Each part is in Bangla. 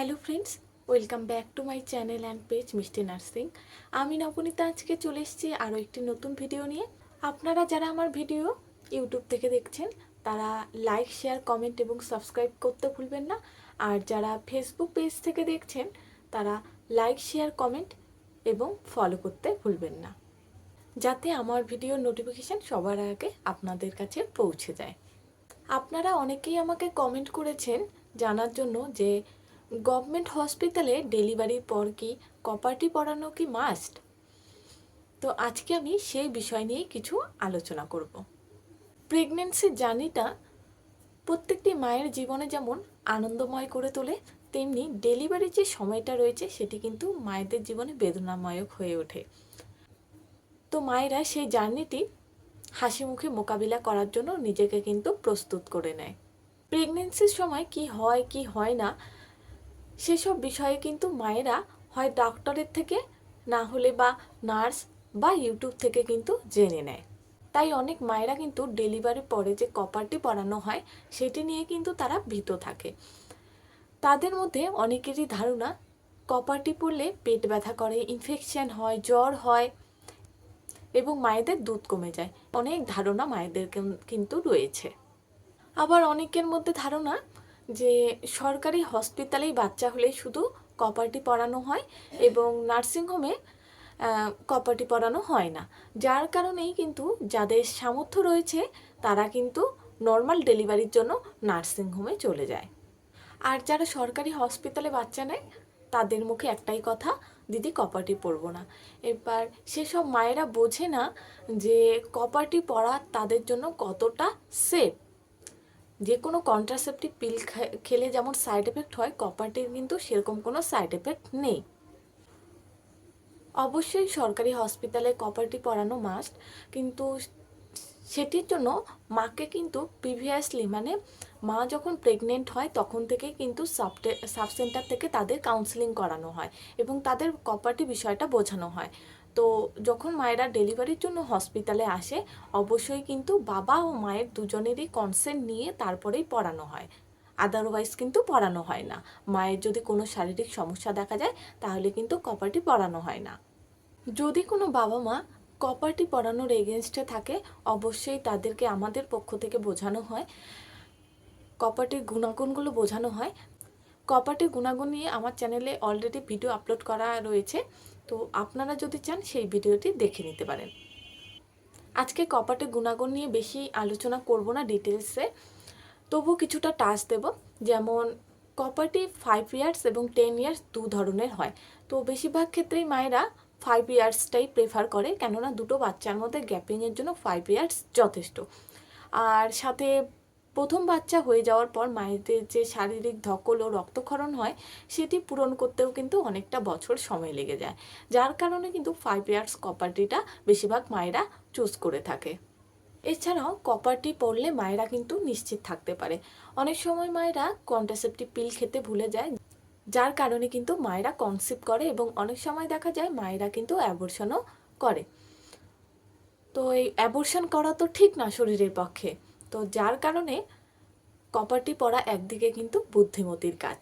Hello friends, welcome back to my channel and page Mishti nursing. আমি নবনীতা, আজকে চলে এসেছি আরও একটি নতুন ভিডিও নিয়ে। আপনারা যারা আমার ভিডিও ইউটিউব থেকে দেখছেন, তারা লাইক, শেয়ার, কমেন্ট এবং সাবস্ক্রাইব করতে ভুলবেন না। আর যারা ফেসবুক পেজ থেকে দেখছেন, তারা লাইক, শেয়ার, কমেন্ট এবং ফলো করতে ভুলবেন না। যাতে আমার ভিডিওর নোটিফিকেশান সবার আগে আপনাদের কাছে পৌঁছে যায়। আপনারা অনেকেই আমাকে কমেন্ট করেছেন জানার জন্য যে গভর্নমেন্ট হসপিটালে ডেলিভারির পর কি কপারটি পড়ানো কি মাস্ট তো আজকে আমি সেই বিষয় নিয়ে কিছু আলোচনা করব। প্রেগনেন্সির জার্নিটা প্রত্যেকটি মায়ের জীবনে যেমন আনন্দময় করে তোলে, তেমনি ডেলিভারির যে সময়টা রয়েছে সেটি কিন্তু মায়েদের জীবনে বেদনাময়ক হয়ে ওঠে। তো মায়েরা সেই জার্নিটি হাসি মুখে মোকাবিলা করার জন্য নিজেকে কিন্তু প্রস্তুত করে নেয়। প্রেগনেন্সির সময় কি হয় কি হয় না সেসব বিষয়ে কিন্তু মায়েরা হয় ডক্টরের থেকে, না হলে বা নার্স বা ইউটিউব থেকে কিন্তু জেনে নেয়। তাই অনেক মায়েরা কিন্তু ডেলিভারির পরে যে কপারটি পরানো হয়, সেটি নিয়ে কিন্তু তারা ভীত থাকে। তাদের মধ্যে অনেকেরই ধারণা কপারটি পরলে পেট ব্যথা করে ইনফেকশন হয়, জ্বর হয় এবং মায়েদের দুধ কমে যায়। অনেক ধারণা মায়েদের কিন্তু রয়েছে। আবার অনেকের মধ্যে ধারণা যে সরকারি হসপিটালেই বাচ্চা হলেই শুধু কপারটি পরানো হয় এবং নার্সিংহোমে কপারটি পরানো হয় না। যার কারণেই কিন্তু যাদের সামর্থ্য রয়েছে, তারা কিন্তু নর্মাল ডেলিভারির জন্য নার্সিংহোমে চলে যায়। আর যারা সরকারি হসপিটালে বাচ্চা নেয়, তাদের মুখে একটাই কথা, দিদি কপারটি পরবো না। এবার সেসব মায়েরা বোঝে না যে কপারটি পরা তাদের জন্য কতটা সেফ যে কোনো কন্ট্রাসেপটিভ পিল খেলে যেমন সাইড এফেক্ট হয় কপারটির কিন্তু সেরকম কোনো সাইড এফেক্ট নেই। অবশ্যই সরকারি হসপিটালে কপারটি পরানো মাস্ট কিন্তু সেটির জন্য মাকে কিন্তু প্রিভিয়াসলি মানে মা যখন প্রেগনেন্ট হয়, তখন থেকেই কিন্তু সাবটে সাব সেন্টার থেকে তাদের কাউন্সিলিং করানো হয় এবং তাদের কপারটি বিষয়টা বোঝানো হয়। তো যখন মায়েরা ডেলিভারির জন্য হসপিটালে আসে, অবশ্যই কিন্তু বাবা ও মায়ের দুজনেরই কনসেন্ট নিয়ে তারপরেই পড়ানো হয়। আদারওয়াইজ কিন্তু পড়ানো হয় না। মায়ের যদি কোনো শারীরিক সমস্যা দেখা যায়, তাহলে কিন্তু কপারটি পড়ানো হয় না। যদি কোনো বাবা মা কপারটি পড়ানোর এগেনস্টে থাকে, অবশ্যই তাদেরকে আমাদের পক্ষ থেকে বোঝানো হয়। কপারটির গুণাগুণগুলো বোঝানো হয়। কপারটির গুণাগুণ নিয়ে আমার চ্যানেলে অলরেডি ভিডিও আপলোড করা রয়েছে। তো আপনারা যদি চান সেই ভিডিওটি দেখে নিতে পারেন। আজকে কপারটির গুণাগুণ নিয়ে বেশি আলোচনা করব না ডিটেলসে তবু কিছুটা টাচ দেব, যেমন কপারটি ফাইভ ইয়ার্স এবং টেন ইয়ার্স দু ধরনের হয়। তো বেশিরভাগ ক্ষেত্রেই মায়েরা ফাইভ ইয়ার্সটাই প্রেফার করে, কেননা দুটো বাচ্চার মধ্যে গ্যাপিংয়ের জন্য ফাইভ ইয়ার্স যথেষ্ট। আর সাথে প্রথম বাচ্চা হয়ে যাওয়ার পর মায়েদের যে শারীরিক ধকল ও রক্তক্ষরণ হয়, সেটি পূরণ করতেও কিন্তু অনেকটা বছর সময় লেগে যায়। যার কারণে কিন্তু ফাইভ ইয়ার্স কপারটিটা বেশিরভাগ মায়েরা চুজ করে থাকে। এছাড়াও কপারটি পড়লে মায়েরা কিন্তু নিশ্চিত থাকতে পারে। অনেক সময় মায়েরা কন্ট্রাসেপটিভ পিল খেতে ভুলে যায়, যার কারণে কিন্তু মায়েরা কনসিভ করে এবং অনেক সময় দেখা যায় মায়েরা কিন্তু অ্যাবর্শনও করে। তো এই অ্যাবর্শন করা তো ঠিক না শরীরের পক্ষে। তো যার কারণে কপারটি পড়া একদিকে কিন্তু বুদ্ধিমতির কাজ।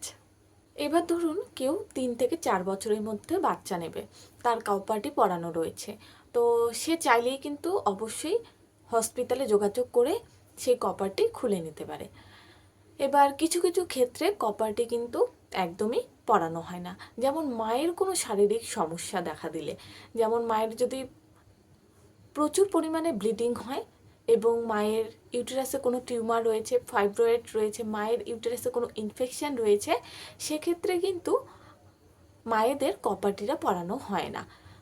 এবার ধরুন কেউ তিন থেকে চার বছরের মধ্যে বাচ্চা নেবে, তার কপারটি পড়ানো রয়েছে। তো সে চাইলেই কিন্তু অবশ্যই হসপিটালে যোগাযোগ করে সেই কপারটি খুলে নিতে পারে। এবার কিছু কিছু ক্ষেত্রে কপারটি কিন্তু একদমই পড়ানো হয় না। যেমন মায়ের কোনো শারীরিক সমস্যা দেখা দিলে, যেমন মায়ের যদি প্রচুর পরিমাণে ব্লিডিং হয় এবং মায়ের ইউটেরাসে কোনো টিউমার রয়েছে ফাইব্রয়েড রয়েছে, মায়ের ইউটেরাসে কোনো ইনফেকশন রয়েছে, সেক্ষেত্রে কিন্তু মায়েদের কপারটিটা পড়ানো হয় না।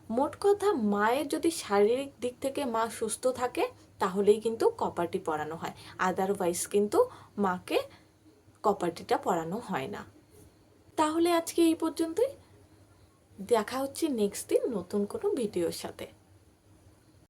মোট কথা, মায়ের যদি শারীরিক দিক থেকে মা সুস্থ থাকে, তাহলেই কিন্তু কপারটি পড়ানো হয়। আদারওয়াইজ কিন্তু মাকে কপারটিটা পড়ানো হয় না। তাহলে আজকে এই পর্যন্তই। দেখা হচ্ছে নেক্সট দিন নতুন কোনো ভিডিওর সাথে।